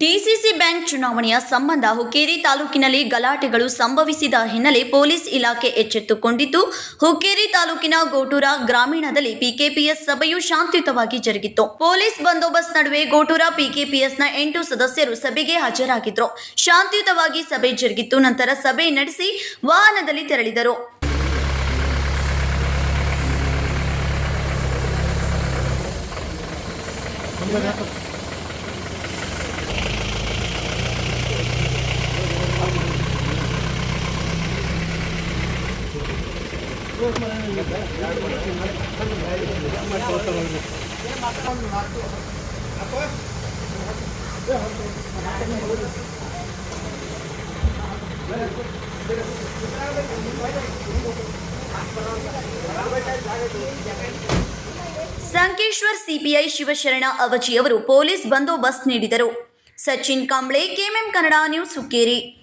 DCC bank ಚುನಾವಣೆಯ ಸಂಬಂಧ ಹುಕ್ಕೇರಿ ತಾಲೂಕಿನಲ್ಲಿ ಗಲಾಟೆಗಳು ಸಂಭವಿಸಿದ ಹಿನ್ನೆಲೆ ಪೊಲೀಸ್ ಇಲಾಖೆ ಎಚ್ಚೆತ್ತುಕೊಂಡಿದ್ದು ಹುಕ್ಕೇರಿ ತಾಲೂಕಿನ ಗೋಟೂರ ಗ್ರಾಮೀಣದಲ್ಲಿ ಪಿಕೆಪಿಎಸ್ ಸಭೆಯು ಶಾಂತಿಯುತವಾಗಿ ಜರುಗಿತ್ತು. ಪೊಲೀಸ್ ಬಂದೋಬಸ್ತ್ ನಡುವೆ ಗೋಟೂರ ಪಿಕೆಪಿಎಸ್ನ ಎಂಟು ಸದಸ್ಯರು ಸಭೆಗೆ ಹಾಜರಾಗಿದ್ರು. ಶಾಂತಿಯುತವಾಗಿ ಸಭೆ ಜರುಗಿತ್ತು, ನಂತರ ಸಭೆ ನಡೆಸಿ ವಾಹನದಲ್ಲಿ ತೆರಳಿದರು. ಸಂಕೇಶ್ವರ್ ಸಿಪಿಐ ಶಿವಶರಣ ಅವಜಿಯವರು ಪೊಲೀಸ್ ಬಂದೋಬಸ್ತ್ ನೀಡಿದರು. Sachin Kamble KMM Kannada news Hukkeri.